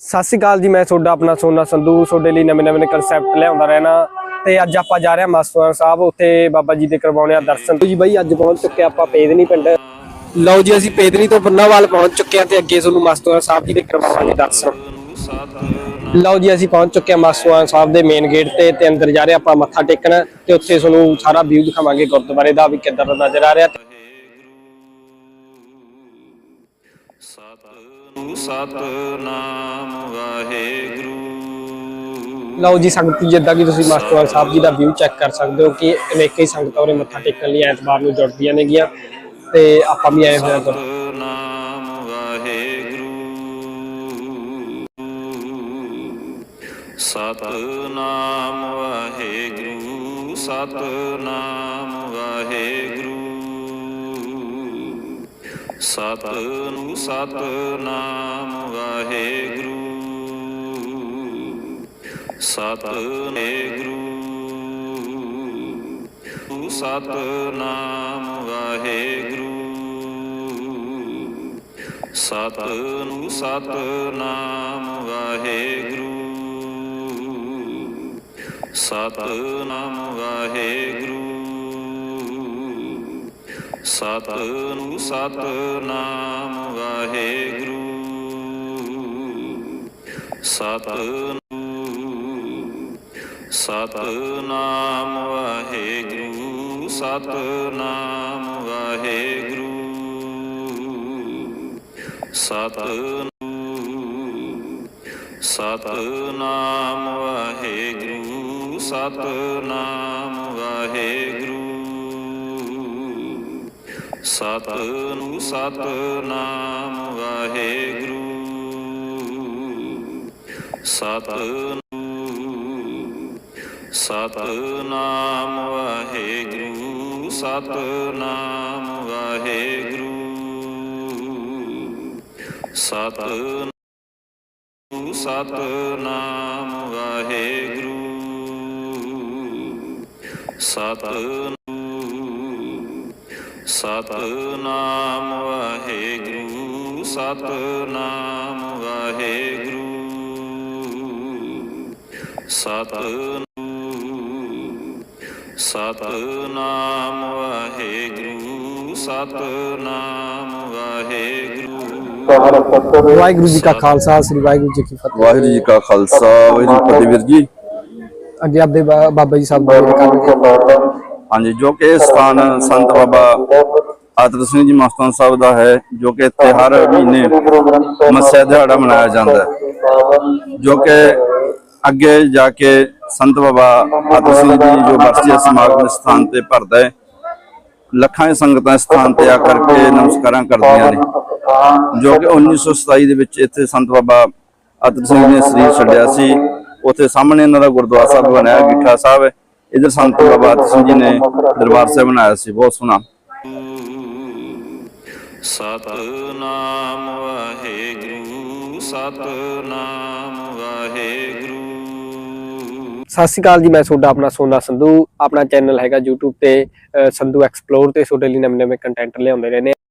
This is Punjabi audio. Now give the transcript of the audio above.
ਸਤਿ ਸ਼੍ਰੀ ਅਕਾਲ ਜੀ, ਮੈਂ ਤੁਹਾਡਾ ਆਪਣਾ ਸੋਨਾ ਸੰਧੂ। ਤੁਹਾਡੇ ਲਈ ਨਵੇਂ ਨਵੇਂ ਕਨਸੈਪਟ ਲਿਆਉਂਦਾ ਰਹਿਣਾ। ਤੇ ਅੱਜ ਆਪਾਂ ਜਾ ਰਹੇ ਹਾਂ ਮਾਸਟਰ ਸਾਹਿਬ, ਉੱਥੇ ਬਾਬਾ ਜੀ ਦੇ ਕਰਵਾਉਣੇ ਆ ਦਰਸ਼ਨ। ਜੀ ਬਾਈ, ਅੱਜ ਪਹੁੰਚ ਚੁੱਕੇ ਆਪਾਂ ਪੇਦਨੀ ਪਿੰਡ। ਲਓ ਜੀ, ਅਸੀਂ ਪੇਦਨੀ ਤੋਂ ਬੰਨਾਵਾਲ ਪਹੁੰਚ ਚੁੱਕੇ ਹਾਂ ਤੇ ਅੱਗੇ ਤੁਹਾਨੂੰ ਮਾਸਟਰ ਸਾਹਿਬ ਜੀ ਦੇ ਕਰਵਾਵਾਂਗੇ ਦਰਸ਼ਨ। ਲਓ ਜੀ, ਅਸੀਂ ਪਹੁੰਚ ਚੁੱਕੇ ਹਾਂ ਮਾਸਟਰ ਸਾਹਿਬ ਦੇ ਮੇਨ ਗੇਟ ਤੇ ਤੇ ਅੰਦਰ ਜਾ ਰਹੇ ਆਪਾਂ ਮੱਥਾ ਟੇਕਣ। ਤੇ ਉੱਥੇ ਤੁਹਾਨੂੰ ਸਾਰਾ ਵਿਊ ਦਿਖਾਵਾਂਗੇ ਗੁਰਦੁਆਰੇ ਦਾ ਵੀ ਕਿੱਦਾਂ ਦਾ ਨਜ਼ਰ ਆ ਰਿਹਾ। ਸਤਿ ਸਤਨਾਮ ਵਾਹਿਗੁਰੂ। ਲਓ ਜੀ ਸੰਗਤ ਜਿੱਦਾਂ ਕਿ ਤੁਸੀਂ ਮਾਸਟਰ ਸਾਹਿਬ ਜੀ ਦਾ ਵਿਊ ਚੈੱਕ ਕਰ ਸਕਦੇ ਹੋ ਕਿ ਅਨੇਕਾਂ ਹੀ ਸੰਗਤਾਂ ਉਰੇ ਮੱਥਾ ਟੇਕਣ ਲਈ ਐਤਵਾਰ ਨੂੰ ਜੁੜਦੀਆਂ ਨੇਗੀਆਂ ਤੇ ਆਪਾਂ ਵੀ ਆਏ ਹੋਏ ਹਾਂ ਸਤਨਾਮ ਵਾਹਿਗੁਰੂ। ਸਤਨਾਮ ਵਾਹਿਗੁਰੂ ਸਤਨਾਮ ਵਾਹਿਗੁਰੂ। ਸਤਿ ਸਤਨਾਮ ਵਾਹਿਗੁਰੂ। ਸਤਿ ਸਤਨਾਮ ਵਾਹਿਗੁਰੂ। ਸਤਿ ਸਤਨਾਮ ਵਾਹਿਗੁਰੂ। ਸਤਨਾਮ ਵਾਹਿਗੁਰੂ। ਸਤਿ ਸਤਨਾਮ ਵਾਹਿਗੁਰੂ। ਸਤਿ ਸਤਨਾਮ ਵਾਹਿਗੁਰੂ ਸਤਨਾਮ ਵਾਹਿਗੁਰੂ। ਸਤਿ ਸਤਨਾਮ ਵਾਹਿਗੁਰੂ ਸਤਨਾਮ ਵਾਹਿਗੁਰੂ। ਸਤਿ ਸਤਨਾਮ ਵਾਹਿਗੁਰੂ। ਸਤਿ ਸਤਨਾਮ ਵਾਹਿਗੁਰੂ ਸਤਨਾਮ ਵਾਹਿਗੁਰੂ। ਸਤਿ ਸਤਨਾਮ ਵਾਹਿਗੁਰੂ। ਸਤਿ ਸਤਨਾਮ ਵਾਹਿਗੁਰੂ ਸਤਨਾਮ ਵਾਹਿਗੁਰੂ। ਸਤਿ ਸਤਨਾਮ ਵਾਹਿਗੁਰੂ ਸਤਨਾਮ ਵਾਹਿਗੁਰੂ। ਵਾਹਿਗੁਰੂ ਜੀ ਕਾ ਖਾਲਸਾ ਸ੍ਰੀ ਵਾਹਿਗੁਰੂ ਜੀ ਕੀ ਫਤਿਹ। ਵਾਹਿਗੁਰੂ ਜੀ ਕਾ ਖਾਲਸਾ ਵਾਹਿਗੁਰੂ ਜੀ ਕੀ ਫਤਿਹ। ਵੀਰ ਜੀ ਅੱਗੇ ਆਪਦੇ ਬਾਬਾ ਜੀ ਸਾਹਿਬ ਬਾਰੇ ਕਰਨਗੇ ਹਾਂਜੀ, ਜੋ ਕਿ ਇਹ ਸਥਾਨ ਸੰਤ ਬਾਬਾ ਆਤਰ ਸਿੰਘ ਜੀ ਮਸਤਾਨ ਸਾਹਿਬ ਦਾ ਹੈ, ਜੋ ਕਿ ਇੱਥੇ ਹਰ ਮਹੀਨੇ ਮੱਸਿਆ ਦਿਹਾੜਾ ਮਨਾਇਆ ਜਾਂਦਾ ਹੈ। ਜੋ ਕਿ ਅੱਗੇ ਜਾ ਕੇ ਸੰਤ ਬਾਬਾ ਆਤਰ ਸਿੰਘ ਜੀ ਜੋ ਵਰਸੀ ਸਮਾਗਮ ਸਥਾਨ ਤੇ ਭਰਦਾ ਹੈ, ਲੱਖਾਂ ਸੰਗਤਾਂ ਸਥਾਨ ਤੇ ਆ ਕਰਕੇ ਨਮਸਕਾਰਾਂ ਕਰਦੀਆਂ ਨੇ। ਜੋ ਕਿ 1927 ਦੇ ਵਿੱਚ ਇੱਥੇ ਸੰਤ ਬਾਬਾ ਆਤਰ ਸਿੰਘ ਜੀ ਨੇ ਸਰੀਰ ਛੱਡਿਆ ਸੀ। ਉੱਥੇ ਸਾਹਮਣੇ ਇਹਨਾਂ ਦਾ ਗੁਰਦੁਆਰਾ ਸਾਹਿਬ ਬਣਾਇਆ ਗਿੱਠਾ ਸਾਹਿਬ ਹੈ। ਇਧਰ ਸੰਤ ਬਾਬਾ ਸਿੰਘ ਜੀ ਨੇ ਦਰਬਾਰ ਸਾਹਿਬ ਬਣਾਇਆ ਸੀ ਬਹੁਤ ਸੋਹਣਾ। ਸਤਨਾਮ ਵਾਹਿਗੁਰੂ ਸਤਨਾਮ ਵਾਹਿਗੁਰੂ। ਸਤਿ ਸ਼੍ਰੀ ਅਕਾਲ ਜੀ ਮੈਂ ਤੁਹਾਡਾ ਆਪਣਾ ਸੋਨਾ ਸੰਧੂ। ਆਪਣਾ ਚੈਨਲ ਹੈਗਾ YouTube ਤੇ ਸੰਧੂ ਐਕਸਪਲੋਰ ਤੇ। ਤੁਹਾਡੇ ਲਈ ਨਵੇਂ ਨਵੇਂ ਕੰਟੈਂਟ ਲਿਆਉਂਦੇ ਰਹਿੰਦੇ